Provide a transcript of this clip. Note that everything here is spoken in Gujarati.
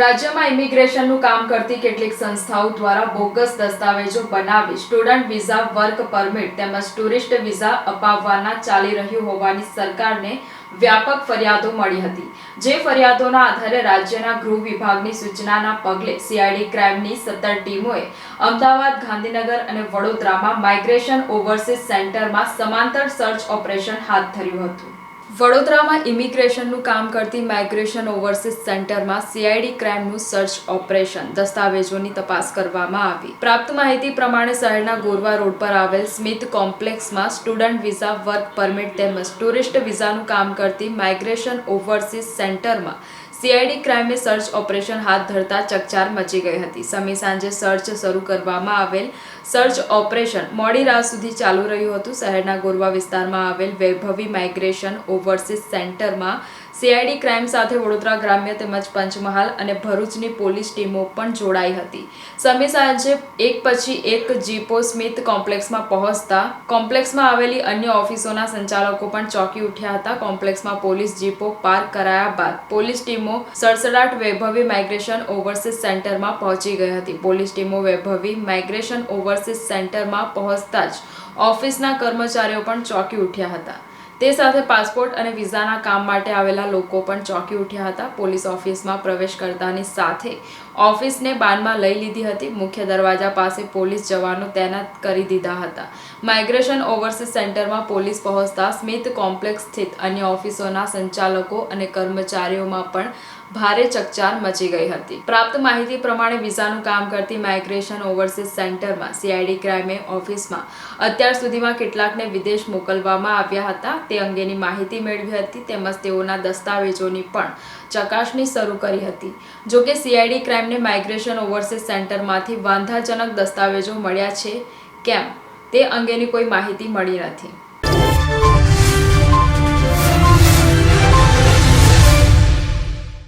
રાજ્યમાં ઇમિગ્રેશનનું કામ કરતી કેટલીક સંસ્થાઓ દ્વારા બોગસ દસ્તાવેજો બનાવી સ્ટુડન્ટ વિઝા વર્ક પરમિટ તેમજ ટુરિસ્ટ વિઝા અપાવવાના ચાલી રહ્યું હોવાની સરકારને વ્યાપક ફરિયાદો મળી હતી. જે ફરિયાદોના આધારે રાજ્યના ગૃહ વિભાગની સૂચનાના પગલે સીઆઈડી ક્રાઇમની સત્તર ટીમોએ અમદાવાદ, ગાંધીનગર અને વડોદરામાં માઇગ્રેશન ઓવરસીઝ સેન્ટરમાં સમાંતર સર્ચ ઓપરેશન હાથ ધર્યું હતું. વડોદરામાં ઇમિગ્રેશનનું કામ કરતી માઇગ્રેશન ઓવરસીઝ સેન્ટરમાં સીઆઈડી ક્રાઇમનું સર્ચ ઓપરેશન, દસ્તાવેજોની તપાસ કરવામાં આવી. પ્રાપ્ત માહિતી પ્રમાણે શહેરના ગોરવા રોડ પર આવેલ સ્મિથ કોમ્પ્લેક્સમાં સ્ટુડન્ટ વિઝા વર્ક પરમિટ તેમજ ટુરિસ્ટ વિઝાનું કામ કરતી માઇગ્રેશન ઓવરસીઝ સેન્ટરમાં સીઆઈડી ક્રાઇમે સર્ચ ઓપરેશન હાથ ધરતા ચકચાર મચી ગઈ હતી. સમી સાંજે સર્ચ શરૂ કરવામાં આવેલ સર્ચ ઓપરેશન મોડી રાત સુધી ચાલુ રહ્યું હતું. શહેરના ગોરવા વિસ્તારમાં આવેલ વૈભવી માઇગ્રેશન ઓવરસીઝ સેન્ટરમાં સીઆઈડી ક્રાઇમ સાથે વડોદરા ગ્રામ્ય તેમજ પંચમહાલ અને ભરૂચની પોલીસ ટીમો પણ જોડાઈ હતી. સમી સાંજે એક પછી એક જીપો સ્મિથ કોમ્પ્લેક્સમાં પહોંચતા કોમ્પ્લેક્સમાં આવેલી અન્ય ઓફિસોના સંચાલકો પણ ચોંકી ઉઠ્યા હતા. કોમ્પ્લેક્સમાં પોલીસ જીપો પાર્ક કરાયા બાદ પોલીસ ટીમો સડસડાટ વૈભવી માઇગ્રેશન ઓવરસીઝ સેન્ટરમાં પહોંચી ગઈ હતી. પોલીસ ટીમો વૈભવી માઇગ્રેશન ઓવરસીઝ સેન્ટરમાં પહોંચતા જ ઓફિસના કર્મચારીઓ પણ ચોંકી ઉઠ્યા હતા. તે સાથે પાસપોર્ટ અને વિઝાના કામ માટે આવેલા લોકો પણ ચોંકી ઉઠ્યા હતા. પોલીસ ઓફિસમાં પ્રવેશ કરતાની સાથે ઓફિસને બાનમાં લઈ લીધી હતી. મુખ્ય દરવાજા પાસે પોલીસ જવાનો તૈનાત કરી દીધા હતા. માઇગ્રેશન ઓવરસીઝ સેન્ટરમાં પોલીસ પહોંચતા સ્મિથ કોમ્પ્લેક્સ સ્થિત અન્ય ઓફિસોના સંચાલકો અને કર્મચારીઓમાં પણ ભારે ચકચાર મચી ગઈ હતી. પ્રાપ્ત માહિતી પ્રમાણે વિઝાનું કામ કરતી માઇગ્રેશન ઓવરસીઝ સેન્ટરમાં સીઆઈડી ક્રાઇમે ઓફિસમાં અત્યાર સુધીમાં કેટલાકને વિદેશ મોકલવામાં આવ્યા હતા. તે અંગેની માહિતી મેળવી હતી તેમજ તેઓના દસ્તાવેજોની પણ ચકાસણી શરૂ કરી હતી. જોકે સીઆઈડી ક્રાઇમને માઇગ્રેશન ઓવરસીઝ સેન્ટરમાંથી વાંધાજનક દસ્તાવેજો મળ્યા છે. કેમ? તે અંગેની કોઈ માહિતી મળી નથી.